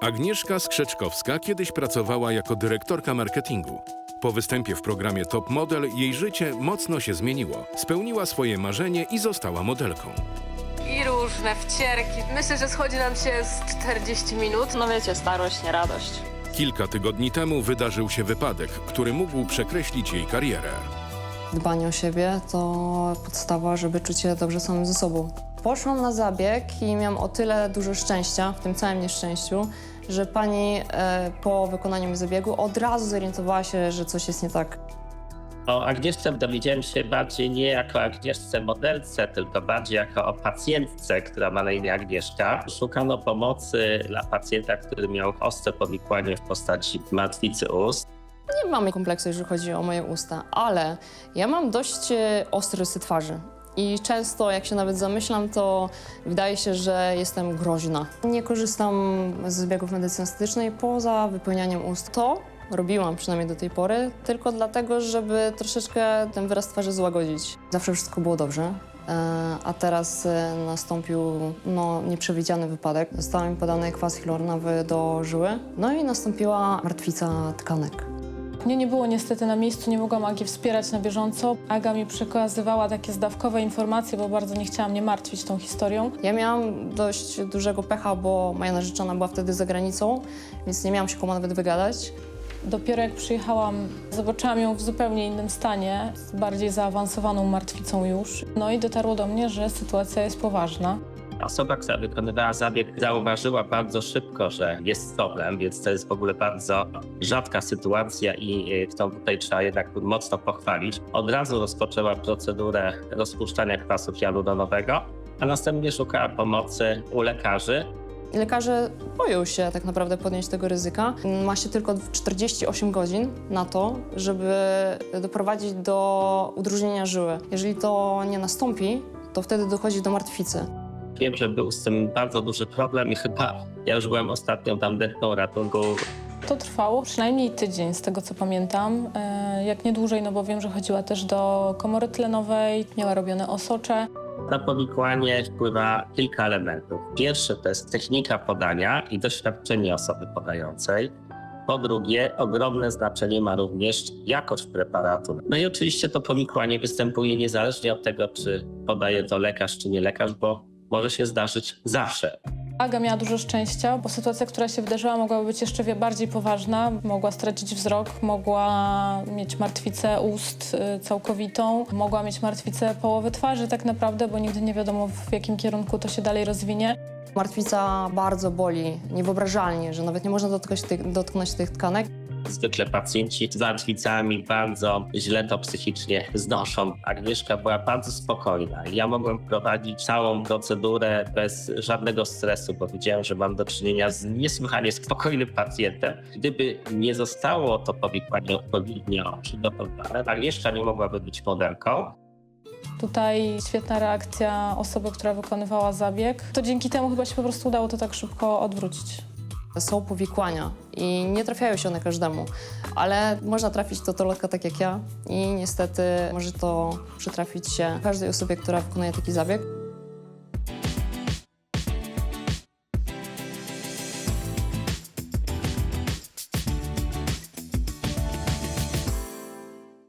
Agnieszka Skrzeczkowska kiedyś pracowała jako dyrektorka marketingu. Po występie w programie Top Model jej życie mocno się zmieniło. Spełniła swoje marzenie i została modelką. I różne wcierki. Myślę, że schodzi nam się z 40 minut. No wiecie, starość, nie radość. Kilka tygodni temu wydarzył się wypadek, który mógł przekreślić jej karierę. Dbanie o siebie to podstawa, żeby czuć się dobrze samym ze sobą. Poszłam na zabieg i miałam o tyle dużo szczęścia w tym całym nieszczęściu, że pani e, po wykonaniu zabiegu od razu zorientowała się, że coś jest nie tak. O Agnieszce dowiedziałem się bardziej nie jako Agnieszce modelce, tylko bardziej jako o pacjentce, która ma na imię Agnieszka. Szukano pomocy dla pacjenta, który miał ostre powikłanie w postaci martwicy ust. Nie mamy kompleksu, jeżeli chodzi o moje usta, ale ja mam dość e, ostry rysy twarzy. I często, jak się nawet zamyślam, to wydaje się, że jestem groźna. Nie korzystam z zbiegów medycyny poza wypełnianiem ust. To robiłam przynajmniej do tej pory, tylko dlatego, żeby troszeczkę ten wyraz twarzy złagodzić. Zawsze wszystko było dobrze. e, A teraz e, nastąpił no, nieprzewidziany wypadek. Został mi podany kwas hialuronowy do żyły, no i nastąpiła martwica tkanek. Mnie nie było niestety na miejscu, nie mogłam Agi wspierać na bieżąco. Aga mi przekazywała takie zdawkowe informacje, bo bardzo nie chciała mnie martwić tą historią. Ja miałam dość dużego pecha, bo moja narzeczona była wtedy za granicą, więc nie miałam się komu nawet wygadać. Dopiero jak przyjechałam, zobaczyłam ją w zupełnie innym stanie, z bardziej zaawansowaną martwicą już. No i dotarło do mnie, że sytuacja jest poważna. Osoba, która wykonywała zabieg, zauważyła bardzo szybko, że jest problem, więc to jest w ogóle bardzo rzadka sytuacja i y, którą tutaj trzeba jednak mocno pochwalić. Od razu rozpoczęła procedurę rozpuszczania kwasu hialuronowego, a następnie szukała pomocy u lekarzy. Lekarze boją się tak naprawdę podjąć tego ryzyka. Ma się tylko 48 godzin na to, żeby doprowadzić do udróżnienia żyły. Jeżeli to nie nastąpi, to wtedy dochodzi do martwicy. Wiem, że był z tym bardzo duży problem i chyba ja już byłem ostatnią tam dechną ratunku. To trwało przynajmniej tydzień, z tego co pamiętam. E, Jak nie dłużej, no bo wiem, że chodziła też do komory tlenowej, miała robione osocze. Na powikłanie wpływa kilka elementów. Pierwsze to jest technika podania i doświadczenie osoby podającej. Po drugie, ogromne znaczenie ma również jakość preparatu. No i oczywiście to powikłanie występuje niezależnie od tego, czy podaje to lekarz, czy nie lekarz, bo może się zdarzyć zawsze. Aga miała dużo szczęścia, bo sytuacja, która się wydarzyła, mogła być jeszcze wie- bardziej poważna. Mogła stracić wzrok, mogła mieć martwicę ust y, całkowitą, mogła mieć martwicę połowy twarzy tak naprawdę, bo nigdy nie wiadomo w jakim kierunku to się dalej rozwinie. Martwica bardzo boli, niewyobrażalnie, że nawet nie można dotknąć tych, dotknąć tych tkanek. Zwykle pacjenci z martwicami bardzo źle to psychicznie znoszą. Agnieszka była bardzo spokojna. Ja mogłem prowadzić całą procedurę bez żadnego stresu, bo wiedziałem, że mam do czynienia z niesłychanie spokojnym pacjentem. Gdyby nie zostało to powikłanie odpowiednio przygotowane, Agnieszka nie mogłaby być modelką. Tutaj świetna reakcja osoby, która wykonywała zabieg. To dzięki temu chyba się po prostu udało to tak szybko odwrócić. Są powikłania i nie trafiają się one każdemu, ale można trafić do tolotka tak jak ja i niestety może to przytrafić się każdej osobie, która wykonuje taki zabieg.